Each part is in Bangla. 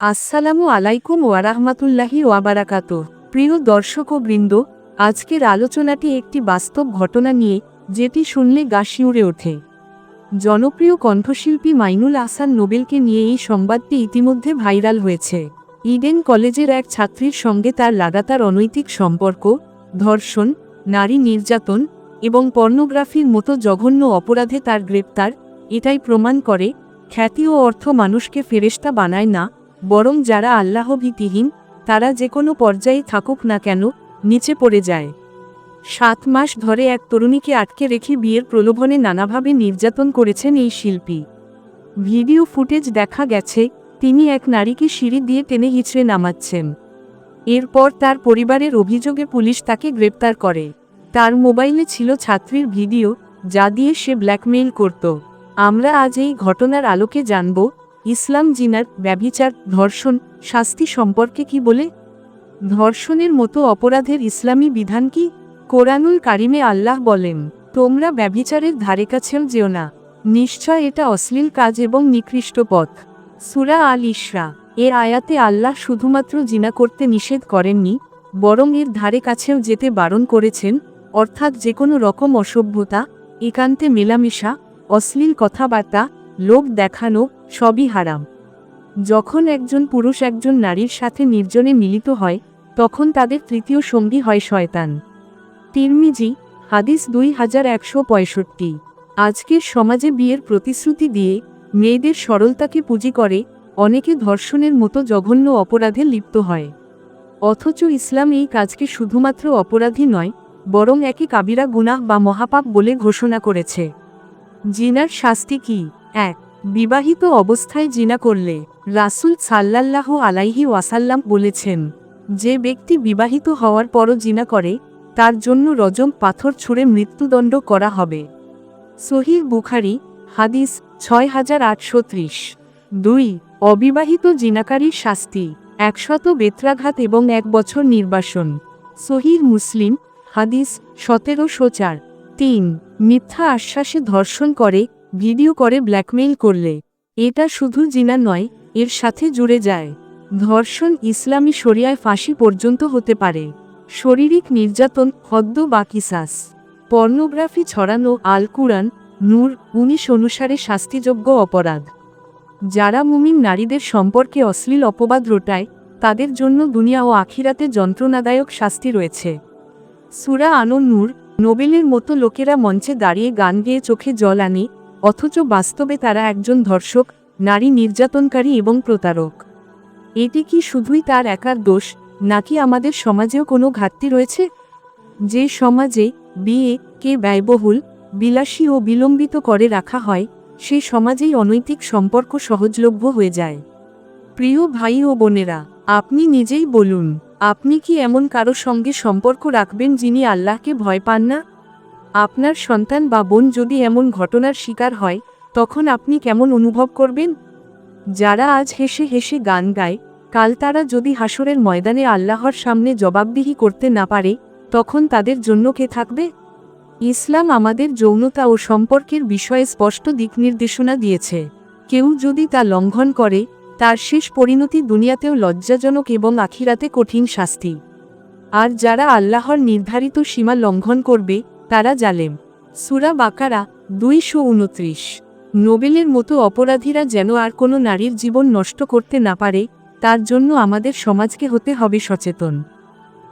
আসসালামু আলাইকুম ওয়ারাহমাতুল্লাহি ওয়াবারাকাত প্রিয় দর্শক ও বৃন্দ, আজকের আলোচনাটি একটি বাস্তব ঘটনা নিয়ে, যেটি শুনলে গা শিউরে ওঠে। জনপ্রিয় কণ্ঠশিল্পী মাইনুল আসান নোবেলকে নিয়ে এই সংবাদটি ইতিমধ্যে ভাইরাল হয়েছে। ইডেন কলেজের এক ছাত্রীর সঙ্গে তার লাগাতার অনৈতিক সম্পর্ক, ধর্ষণ, নারী নির্যাতন এবং পর্নোগ্রাফির মতো জঘন্য অপরাধে তার গ্রেপ্তার, এটাই প্রমাণ করে, খ্যাতি ও অর্থ মানুষকে ফেরেশতা বানায় না বরং যারা আল্লাহভীতিহীন, তারা যে কোনো পর্যায়ে থাকুক না কেন, নিচে পড়ে যায়। সাত মাস ধরে এক তরুণীকে আটকে রেখে বিয়ের প্রলোভনে নানাভাবে নির্যাতন করেছেন এই শিল্পী। ভিডিও ফুটেজ দেখা গেছে, তিনি এক নারীকে সিঁড়ি দিয়ে টেনে হিচড়ে নামাচ্ছেন। এরপর তার পরিবারের অভিযোগে পুলিশ তাকে গ্রেপ্তার করে। তার মোবাইলে ছিল ছাত্রীর ভিডিও, যা দিয়ে সে ব্ল্যাকমেইল করত। আমরা আজ এই ঘটনার আলোকে জানব ইসলাম জিনার ব্যভিচার, ধর্ষণ, শাস্তি সম্পর্কে কি বলে? ধর্ষণের মতো অপরাধের ইসলামী বিধান কি? কোরআনুল কারিমে আল্লাহ বলেন, তোমরা ব্যভিচারের ধারে কাছেও যেও না। নিশ্চয় এটা অশ্লীল কাজ এবং নিকৃষ্ট পথ। সুরা আল ইসরা এর আয়াতে আল্লাহ শুধুমাত্র জিনা করতে নিষেধ করেননি, বরং এর ধারে কাছেও যেতে বারণ করেছেন, অর্থাৎ যে কোনো রকম অসভ্যতা, একান্তে মেলামেশা, অশ্লীল কথাবার্তা লোক দেখানো সবই হারাম। যখন একজন পুরুষ একজন নারীর সাথে নির্জনে মিলিত হয়, তখন তাদের তৃতীয় সঙ্গী হয় শয়তান। তিরমিজি, হাদিস দুই হাজার একশো পঁয়ষট্টি। আজকের সমাজে বিয়ের প্রতিশ্রুতি দিয়ে মেয়েদের সরলতাকে পুঁজি করে অনেকে ধর্ষণের মতো জঘন্য অপরাধে লিপ্ত হয়। অথচ ইসলাম এই কাজকে শুধুমাত্র অপরাধী নয়, বরং একে কাবিরা গুনাহ বা মহাপাপ বলে ঘোষণা করেছে। জিনার শাস্তি কি? এক বিবাহিত অবস্থায় জিনা করলে রাসুল সাল্লাল্লাহ আলাইহি ওয়াসাল্লাম বলেছেন, যে ব্যক্তি বিবাহিত হওয়ার পরও জিনা করে, তার জন্য রজম পাথর ছুঁড়ে মৃত্যুদণ্ড করা হবে। সহিহ বুখারি, হাদিস ছয় হাজার আটশো ত্রিশ। দুই, অবিবাহিত জিনাকারীর শাস্তি, একশত বেত্রাঘাত এবং এক বছর নির্বাসন। সহির মুসলিম, হাদিস সতেরোশো চার। তিন, মিথ্যা আশ্বাসে ধর্ষণ করে ভিডিও করে ব্ল্যাকমেইল করলে। এটা শুধু জিনা নয়, এর সাথে জুড়ে যায়। ধর্ষণ ইসলামী শরিয়ায় ফাঁসি পর্যন্ত হতে পারে। শারীরিক নির্যাতন, হদ্দ বা কিসাস। পর্নোগ্রাফি ছড়ানো আল কুরআন, নূর উনিশ অনুসারে শাস্তিযোগ্য অপরাধ। যারা মুমিন নারীদের সম্পর্কে অশ্লীল অপবাদ রোটায়, তাদের জন্য দুনিয়া ও আখিরাতে যন্ত্রণাদায়ক শাস্তি রয়েছে। সুরা আনন নূর নোবেলের মতো লোকেরা মঞ্চে দাঁড়িয়ে গান গেয়ে চোখে জল আনে অথচ বাস্তবে তারা একজন ধর্ষক, নারী নির্যাতনকারী এবং প্রতারক। এটি কি শুধুই তার একার দোষ, নাকি আমাদের সমাজেও কোনো ঘাটতি রয়েছে? যে সমাজে বিয়ে, কে ব্যয়বহুল, বিলাসী ও বিলম্বিত করে রাখা হয়, সে সমাজেই অনৈতিক সম্পর্ক সহজলভ্য হয়ে যায়। প্রিয় ভাই ও বোনেরা, আপনি নিজেই বলুন, আপনি কি এমন কারও সঙ্গে সম্পর্ক রাখবেন যিনি আল্লাহকে ভয় পান না? আপনার সন্তান বা বোন যদি এমন ঘটনার শিকার হয়, তখন আপনি কেমন অনুভব করবেন? যারা আজ হেসে হেসে গান গায়, কাল তারা যদি হাসরের ময়দানে আল্লাহর সামনে জবাবদিহি করতে না পারে, তখন তাদের জন্য কে থাকবে? ইসলাম আমাদের যৌনতা ও সম্পর্কের বিষয়ে স্পষ্ট দিক নির্দেশনা দিয়েছে। কেউ যদি তা লঙ্ঘন করে, তার শেষ পরিণতি দুনিয়াতেও লজ্জাজনক এবং আখিরাতে কঠিন শাস্তি। আর যারা আল্লাহর নির্ধারিত সীমা লঙ্ঘন করবে তারা জালেম। সুরা বাকারা দুইশো উনত্রিশ। নোবেলের মতো অপরাধীরা যেন আর কোনো নারীর জীবন নষ্ট করতে না পারে, তার জন্য আমাদের সমাজকে হতে হবে সচেতন।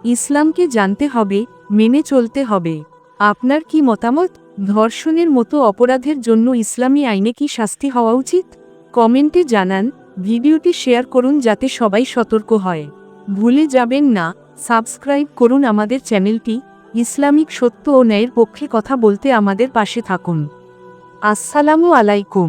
ইসলামকে জানতে হবে, মেনে চলতে হবে। আপনার কি মতামত? ধর্ষণের মতো অপরাধের জন্য ইসলামী আইনে কি শাস্তি হওয়া উচিত? কমেন্টে জানান, ভিডিওটি শেয়ার করুন যাতে সবাই সতর্ক হয়। ভুলে যাবেন না, সাবস্ক্রাইব করুন আমাদের চ্যানেলটি ইসলামিক সত্য ও ন্যায়ের পক্ষে কথা বলতে আমাদের পাশে থাকুন। আসসালামু আলাইকুম।